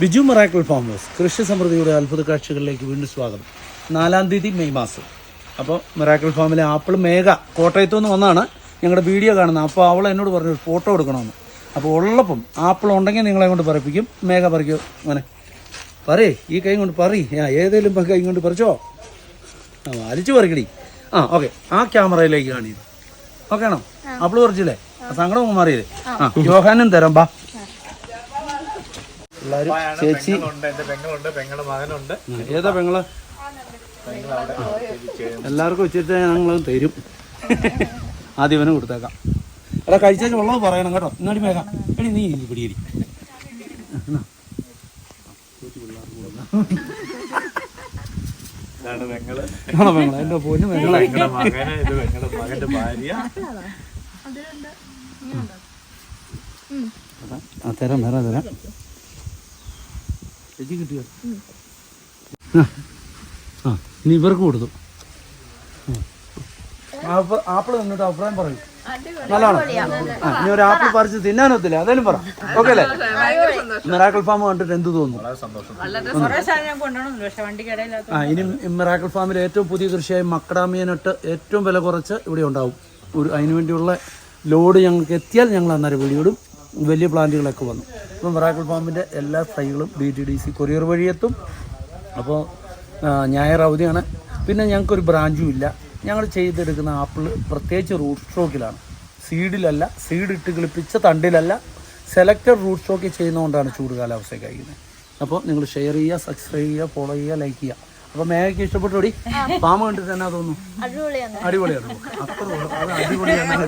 Biju മറാക്കിൾ farmers കൃഷി സമൃദ്ധിയുടെ അത്ഭുത കാഴ്ചകളിലേക്ക് വീണ്ടും സ്വാഗതം. നാലാം തീയതി മെയ് മാസം. അപ്പോൾ മിറാക്കിൾ ഫാമിലെ ആപ്പിൾ മേഘ കോട്ടയത്തു നിന്ന് വന്നാണ് ഞങ്ങളുടെ വീഡിയോ കാണുന്നത്. അപ്പോൾ അവൾ എന്നോട് പറഞ്ഞു ഒരു ഫോട്ടോ എടുക്കണമെന്ന്. അപ്പോൾ ഉള്ളപ്പം ആപ്പിൾ ഉണ്ടെങ്കിൽ നിങ്ങളെ കൊണ്ട് പറയിപ്പിക്കും മേഘ പറിക്കോ. അങ്ങനെ. പറയേ ഈ കൈ കൊണ്ട് പറ. ഏതെങ്കിലും കൈ കൊണ്ട് പറിച്ചോ? ആ വലിച്ചു പറിക്കടി. ആ ഓക്കെ. ആ ക്യാമറയിലേക്ക് കാണിയത് ഓക്കെ ആണോ ആപ്പിൾ പറിച്ചില്ലേ? ആ. സങ്കടം മാറിയില്ലേ? ആ യോഹാനും തരാം. ബാ. എല്ലാവരും ചേച്ചി. എന്റെ ഏതാ പെങ്ങൾ? എല്ലാവർക്കും ഉച്ചത്തെ ഞങ്ങൾ തരും. ആദ്യം ഇവന് കൊടുത്തേക്കാം. എടാ കഴിച്ചാൽ ഉള്ളത് പറയണം കേട്ടോ. ഇന്നടി മേഖാം എടി നീ പെങ്ങളെ. എന്റെ പൊന്നു പെങ്ങളെ മകന്റെ ഭാര്യ. തരാം തരാം തരാം. ചേച്ചി കിട്ടിയോ? ആ. ആ ഇനി ഇവർക്ക് കൊടുത്തു. ആപ്പിൾ നിന്നിട്ട് അഭിപ്രായം പറയും. നല്ലതാണ്? ഇനി ഒരു ആപ്പിൾ പറിച്ച് തിന്നാനൊത്തില്ല അതേലും പറ. ഓക്കെ അല്ലേ മിറാക്കിൾ ഫാം കണ്ടിട്ട് എന്ത് തോന്നുന്നു? ആ ഇനി മിറാക്കിൾ ഫാമിൽ ഏറ്റവും പുതിയ കൃഷിയായ മക്കടാമിയനട്ട് ഏറ്റവും വില കുറച്ച് ഇവിടെ ഉണ്ടാവും. ഒരു അതിനു വേണ്ടിയുള്ള ലോഡ് ഞങ്ങൾക്ക് എത്തിയാൽ ഞങ്ങൾ അന്നേരം വീഡിയോടും വലിയ പ്ലാന്റുകളൊക്കെ വന്നു. അപ്പം മിറാക്കിൾ ഫാമിന്റെ എല്ലാ തൈകളും B T D C courier വഴി എത്തും. അപ്പോൾ ഞായർ അവധിയാണ്. പിന്നെ ഞങ്ങൾക്കൊരു ബ്രാഞ്ചും ഇല്ല. ഞങ്ങൾ ചെയ്തെടുക്കുന്ന ആപ്പിൾ പ്രത്യേകിച്ച് റൂട്ട് സ്ട്രോക്കിലാണ് സീഡിലല്ല സീഡ് ഇട്ട് കിളിപ്പിച്ച തണ്ടിലല്ല സെലക്റ്റഡ് റൂട്ട് സ്ട്രോക്കിൽ ചെയ്യുന്നതുകൊണ്ടാണ് ചൂട് കാലാവസ്ഥയൊക്കെ കഴിക്കുന്നത് അപ്പോൾ നിങ്ങൾ ഷെയർ ചെയ്യുക സബ്സ്ക്രൈബ് ചെയ്യുക ഫോളോ ചെയ്യുക ലൈക്ക് ചെയ്യുക. അപ്പോൾ മേഘയ്ക്ക് ഇഷ്ടപ്പെട്ടോടി പാമ്പ് കണ്ടിട്ട് തന്നെ തോന്നുന്നു. അടിപൊളിയാണ്. അടിപൊളിയാണ്. അത്ര അടിപൊളിയാണ്.